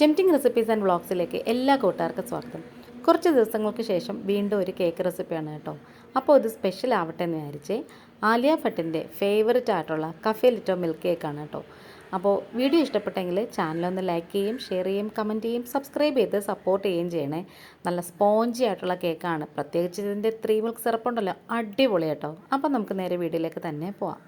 Tempting recipes and വ്ളോഗ്സിലേക്ക് എല്ലാ കൂട്ടുകാർക്കും സ്വാഗതം. കുറച്ച് ദിവസങ്ങൾക്ക് ശേഷം വീണ്ടും ഒരു കേക്ക് റെസിപ്പിയാണ് കേട്ടോ. അപ്പോൾ ഇത് സ്പെഷ്യൽ ആവട്ടെ എന്ന് വിചാരിച്ച് ആലിയ ഭട്ടിന്റെ ഫേവററ്റ് ആയിട്ടുള്ള കഫേ ലിറ്റോ മിൽക്ക് കേക്കാണ് കേട്ടോ. അപ്പോൾ വീഡിയോ ഇഷ്ടപ്പെട്ടെങ്കിൽ ചാനലൊന്ന് ലൈക്ക് ചെയ്യും ഷെയർ ചെയ്യും കമന്റ് ചെയ്യും സബ്സ്ക്രൈബ് ചെയ്ത് സപ്പോർട്ട് ചെയ്യുകയും ചെയ്യണേ. നല്ല സ്പോഞ്ചി ആയിട്ടുള്ള കേക്കാണ് പ്രത്യേകിച്ച് ഇതിന്റെ ത്രീ മിൽക്ക് സിറപ്പുണ്ടല്ലോ അടിപൊളി കേട്ടോ. അപ്പോൾ നമുക്ക് നേരെ വീഡിയോയിലേക്ക് തന്നെ പോവാം.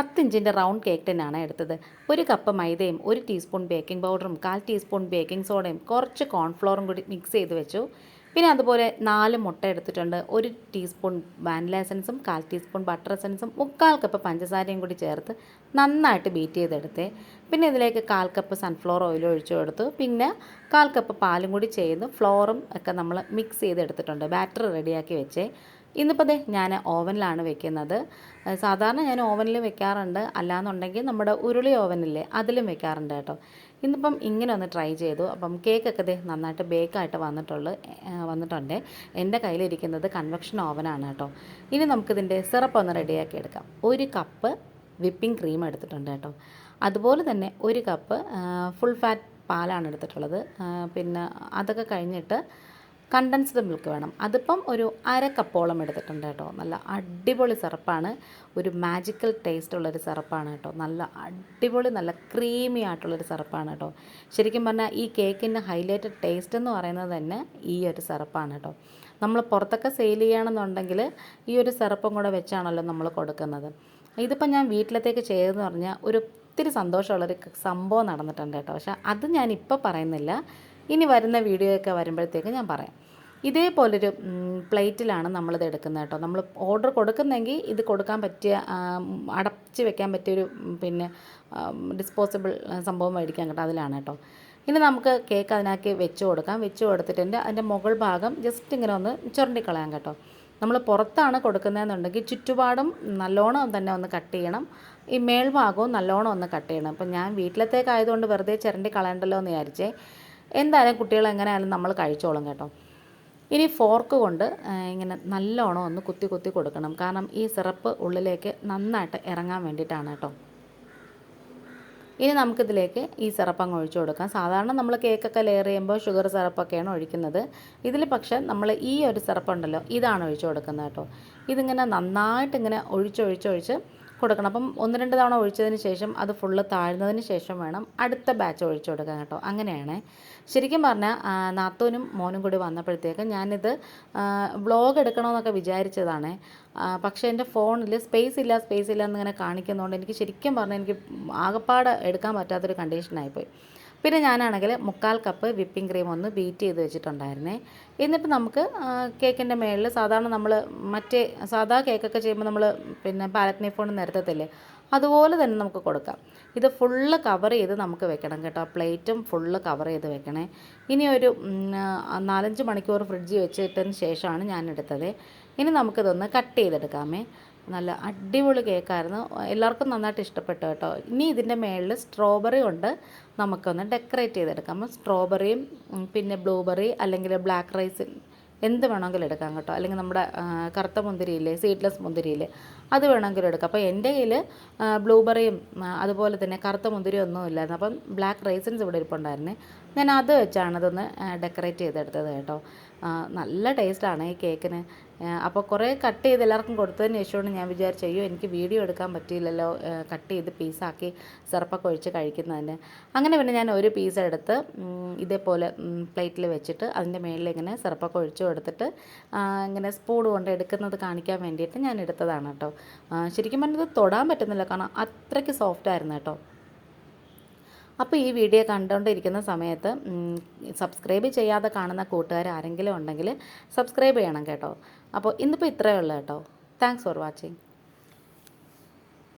പത്ത് ഇഞ്ചിന്റെ റൗണ്ട് കേക്ക് ടിന്നാണ് എടുത്തത്. ഒരു കപ്പ് മൈദയും ഒരു ടീസ്പൂൺ ബേക്കിംഗ് പൗഡറും കാൽ ടീസ്പൂൺ ബേക്കിംഗ് സോഡയും കുറച്ച് കോൺഫ്ലോറും കൂടി മിക്സ് ചെയ്ത് വെച്ചു. പിന്നെ അതുപോലെ നാല് മുട്ട എടുത്തിട്ടുണ്ട്. ഒരു ടീസ്പൂൺ വാനില എസൻസും കാൽ ടീസ്പൂൺ ബട്ടർ എസൻസും മുക്കാൽ കപ്പ് പഞ്ചസാരയും കൂടി ചേർത്ത് നന്നായിട്ട് ബീറ്റ് ചെയ്തെടുത്തേ. പിന്നെ ഇതിലേക്ക് കാൽ കപ്പ് സൺഫ്ലവർ ഓയിൽ ഒഴിച്ചു കൊടുത്തു. പിന്നെ കാൽ കപ്പ് പാലും കൂടി ചെയ്ത് ഫ്ലോറും ഒക്കെ നമ്മൾ മിക്സ് ചെയ്തെടുത്തിട്ടുണ്ട്. ബാറ്റർ റെഡിയാക്കി വെച്ചേ. ഇന്നിപ്പോൾ ദേ ഞാൻ ഓവനിലാണ് വെക്കുന്നത്. സാധാരണ ഞാൻ ഓവനിൽ വെക്കാറുണ്ട്. അല്ലാന്നുണ്ടെങ്കിൽ നമ്മുടെ ഉരുളി ഓവനില്ലേ അതിലും വെക്കാറുണ്ട് കേട്ടോ. ഇന്നിപ്പം ഇങ്ങനെ ഒന്ന് ട്രൈ ചെയ്തു. അപ്പം കേക്കൊക്കെ ദേ നന്നായിട്ട് ബേക്കായിട്ട് വന്നിട്ടുള്ളു വന്നിട്ടുണ്ട്. എന്റെ കയ്യിലിരിക്കുന്നത് കൺവെക്ഷൻ ഓവനാണ് കേട്ടോ. ഇനി നമുക്കിതിന്റെ സിറപ്പ് ഒന്ന് റെഡിയാക്കി എടുക്കാം. ഒരു കപ്പ് വിപ്പിംഗ് ക്രീം എടുത്തിട്ടുണ്ട് കേട്ടോ. അതുപോലെ തന്നെ ഒരു കപ്പ് ഫുൾ ഫാറ്റ് പാലാണ് എടുത്തിട്ടുള്ളത്. പിന്നെ അതൊക്കെ കഴിഞ്ഞിട്ട് കണ്ടൻസ്ഡ് മിൽക്ക് വേണം. അതിപ്പം ഒരു അര കപ്പോളം എടുത്തിട്ടുണ്ട് കേട്ടോ. നല്ല അടിപൊളി സിറപ്പാണ്. ഒരു മാജിക്കൽ ടേസ്റ്റ് ഉള്ളൊരു സിറപ്പാണ് കേട്ടോ. നല്ല അടിപൊളി നല്ല ക്രീമി ആയിട്ടുള്ളൊരു സിറപ്പാണ് കേട്ടോ. ശരിക്കും പറഞ്ഞാൽ ഈ കേക്കിന്റെ ഹൈലൈറ്റഡ് ടേസ്റ്റ് എന്ന് പറയുന്നത് തന്നെ ഈ ഒരു സിറപ്പാണ് കേട്ടോ. നമ്മൾ പുറത്തൊക്കെ സെയിൽ ചെയ്യണമെന്നുണ്ടെങ്കിൽ ഈ ഒരു സിറപ്പും കൂടെ വെച്ചാണല്ലോ നമ്മൾ കൊടുക്കുന്നത്. ഇതിപ്പം ഞാൻ വീട്ടിലത്തേക്ക് ചെയ്തതെന്ന് പറഞ്ഞാൽ ഒരു ഒത്തിരി സന്തോഷമുള്ളൊരു സംഭവം നടന്നിട്ടുണ്ട് കേട്ടോ. പക്ഷേ അത് ഞാൻ ഇപ്പോൾ പറയുന്നില്ല. ഇനി വരുന്ന വീഡിയോ ഒക്കെ വരുമ്പോഴത്തേക്ക് ഞാൻ പറയാം. ഇതേപോലൊരു പ്ലേറ്റിലാണ് നമ്മളിത് എടുക്കുന്നത് കേട്ടോ. നമ്മൾ ഓർഡർ കൊടുക്കുന്നെങ്കിൽ ഇത് കൊടുക്കാൻ പറ്റിയ അടച്ച് വെക്കാൻ പറ്റിയൊരു പിന്നെ ഡിസ്പോസിബിൾ സംഭവം മേടിക്കാൻ കേട്ടോ അതിലാണ് കേട്ടോ. ഇനി നമുക്ക് കേക്ക് അതിനകത്ത് വെച്ച് കൊടുക്കാം. വെച്ച് കൊടുത്തിട്ടുണ്ട് അതിന്റെ മുകൾ ഭാഗം ജസ്റ്റ് ഇങ്ങനെ ഒന്ന് ചുരണ്ടിക്കളയാം കേട്ടോ. നമ്മൾ പുറത്താണ് കൊടുക്കുന്നതെന്നുണ്ടെങ്കിൽ ചുറ്റുപാടും നല്ലോണം തന്നെ ഒന്ന് കട്ട് ചെയ്യണം. ഈ മേൽഭാഗവും നല്ലോണം ഒന്ന് കട്ട് ചെയ്യണം. അപ്പം ഞാൻ വീട്ടിലത്തേക്കായതുകൊണ്ട് വെറുതെ ചിരണ്ടി കളയണ്ടല്ലോ എന്ന് വിചാരിച്ചേ. എന്തായാലും കുട്ടികൾ എങ്ങനെയായാലും നമ്മൾ കഴിച്ചോളും കേട്ടോ. ഇനി ഫോർക്ക് കൊണ്ട് ഇങ്ങനെ നല്ലോണം ഒന്ന് കുത്തി കുത്തി കൊടുക്കണം. കാരണം ഈ സിറപ്പ് ഉള്ളിലേക്ക് നന്നായിട്ട് ഇറങ്ങാൻ വേണ്ടിയിട്ടാണ് കേട്ടോ. ഇനി നമുക്കിതിലേക്ക് ഈ സിറപ്പ് അങ്ങ് ഒഴിച്ചു കൊടുക്കാം. സാധാരണ നമ്മൾ കേക്കൊക്കെ ലെയർ ചെയ്യുമ്പോൾ ഷുഗർ സിറപ്പൊക്കെയാണ് ഒഴിക്കുന്നത്. ഇതിൽ പക്ഷേ നമ്മൾ ഈ ഒരു സിറപ്പ് ഉണ്ടല്ലോ ഇതാണ് ഒഴിച്ചു കൊടുക്കുന്നത് കേട്ടോ. ഇതിങ്ങനെ നന്നായിട്ട് ഇങ്ങനെ ഒഴിച്ചൊഴിച്ചൊഴിച്ച് കൊടുക്കണം. അപ്പം ഒന്ന് രണ്ട് തവണ ഒഴിച്ചതിന് ശേഷം അത് ഫുള്ള് താഴ്ന്നതിന് ശേഷം വേണം അടുത്ത ബാച്ച് ഒഴിച്ചു കൊടുക്കാൻ കേട്ടോ. അങ്ങനെയാണ്. ശരിക്കും പറഞ്ഞാൽ നാത്തോനും മോനും കൂടി വന്നപ്പോഴത്തേക്ക് ഞാനിത് വ്ളോഗ് എടുക്കണമെന്നൊക്കെ വിചാരിച്ചതാണ്. പക്ഷേ എന്റെ ഫോണിൽ സ്പേസ് ഇല്ല സ്പേസ് ഇല്ല എന്നിങ്ങനെ കാണിക്കുന്നതുകൊണ്ട് എനിക്ക് ശരിക്കും പറഞ്ഞാൽ എനിക്ക് ആകപ്പാട് എടുക്കാൻ പറ്റാത്തൊരു കണ്ടീഷനായിപ്പോയി പിന്നെ ഞാനാണെങ്കിൽ മുക്കാൽ കപ്പ് വിപ്പിംഗ് ക്രീം ഒന്ന് ബീറ്റ് ചെയ്ത് വെച്ചിട്ടുണ്ടായിരുന്നേ. എന്നിട്ട് നമുക്ക് കേക്കിന്റെ മേളിൽ സാധാരണ നമ്മൾ മറ്റേ സാധാ കേക്കൊക്കെ ചെയ്യുമ്പോൾ നമ്മൾ പിന്നെ പാലറ്റ് നൈഫോൺ നിരത്തത്തില്ലേ? അതുപോലെ തന്നെ നമുക്ക് കൊടുക്കാം. ഇത് ഫുള്ള് കവർ ചെയ്ത് നമുക്ക് വെക്കണം കേട്ടോ. പ്ലേറ്റും ഫുള്ള് കവർ ചെയ്ത് വെക്കണേ. ഇനി ഒരു നാലഞ്ച് മണിക്കൂർ ഫ്രിഡ്ജിൽ വെച്ചിട്ടതിന് ശേഷമാണ് ഞാൻ എടുത്തത്. ഇനി നമുക്കിതൊന്ന് കട്ട് ചെയ്തെടുക്കാമേ. നല്ല അടിപൊളി കേക്കായിരുന്നു എല്ലാവർക്കും നന്നായിട്ട് ഇഷ്ടപ്പെട്ടു കേട്ടോ. ഇനി ഇതിന്റെ മേളിൽ സ്ട്രോബെറി കൊണ്ട് നമുക്കൊന്ന് ഡെക്കറേറ്റ് ചെയ്തെടുക്കാം. സ്ട്രോബെറിയും പിന്നെ ബ്ലൂബെറി അല്ലെങ്കിൽ ബ്ലാക്ക് റൈസ് എന്ത് വേണമെങ്കിലും എടുക്കാം കേട്ടോ. അല്ലെങ്കിൽ നമ്മുടെ കറുത്ത മുന്തിരിയില്ലേ സീഡ്ലെസ് മുന്തിരിയില്ലേ അത് വേണമെങ്കിലും എടുക്കാം. അപ്പോൾ എന്റെ കയ്യിൽ ബ്ലൂബെറിയും അതുപോലെ തന്നെ കറുത്ത മുന്തിരിയും ഒന്നും ഇല്ലായിരുന്നു. അപ്പം ബ്ലാക്ക് റൈസിൻസ് ഇവിടെ ഇരിപ്പുണ്ടായിരുന്നേ. ഞാൻ അത് വെച്ചാണ് ഇതൊന്ന് ഡെക്കറേറ്റ് ചെയ്തെടുത്തത് കേട്ടോ. നല്ല ടേസ്റ്റാണ് ഈ കേക്കിന്. അപ്പോൾ കുറേ കട്ട് ചെയ്ത് എല്ലാവർക്കും കൊടുത്തതിന് ശേഷമാണ് ഞാൻ വിചാരിച്ചു അയ്യോ എനിക്ക് വീഡിയോ എടുക്കാൻ പറ്റിയില്ലല്ലോ. കട്ട് ചെയ്ത് പീസാക്കി സിറപ്പൊക്കെ ഒഴിച്ച് കഴിക്കുന്നതിന്. അങ്ങനെ പിന്നെ ഞാൻ ഒരു പീസ് എടുത്ത് ഇതേപോലെ പ്ലേറ്റിൽ വെച്ചിട്ട് അതിന്റെ മേളിൽ ഇങ്ങനെ സിറപ്പൊക്കെ ഒഴിച്ച് കൊടുത്തിട്ട് ഇങ്ങനെ സ്പൂൺ കൊണ്ട് എടുക്കുന്നത് കാണിക്കാൻ വേണ്ടിയിട്ട് ഞാൻ എടുത്തതാണ് കേട്ടോ. ശരിക്കും പറഞ്ഞത് തൊടാൻ പറ്റുന്നില്ല കാരണം അത്രയ്ക്ക് സോഫ്റ്റ് ആയിരുന്നു കേട്ടോ. അപ്പോൾ ഈ വീഡിയോ കണ്ടുകൊണ്ടിരിക്കുന്ന സമയത്ത് സബ്സ്ക്രൈബ് ചെയ്യാതെ കാണുന്ന കൂട്ടുകാർ ആരെങ്കിലും ഉണ്ടെങ്കിൽ സബ്സ്ക്രൈബ് ചെയ്യണം കേട്ടോ. അപ്പോൾ ഇന്നിപ്പോൾ ഇത്രയേ ഉള്ളൂ കേട്ടോ. Thanks for watching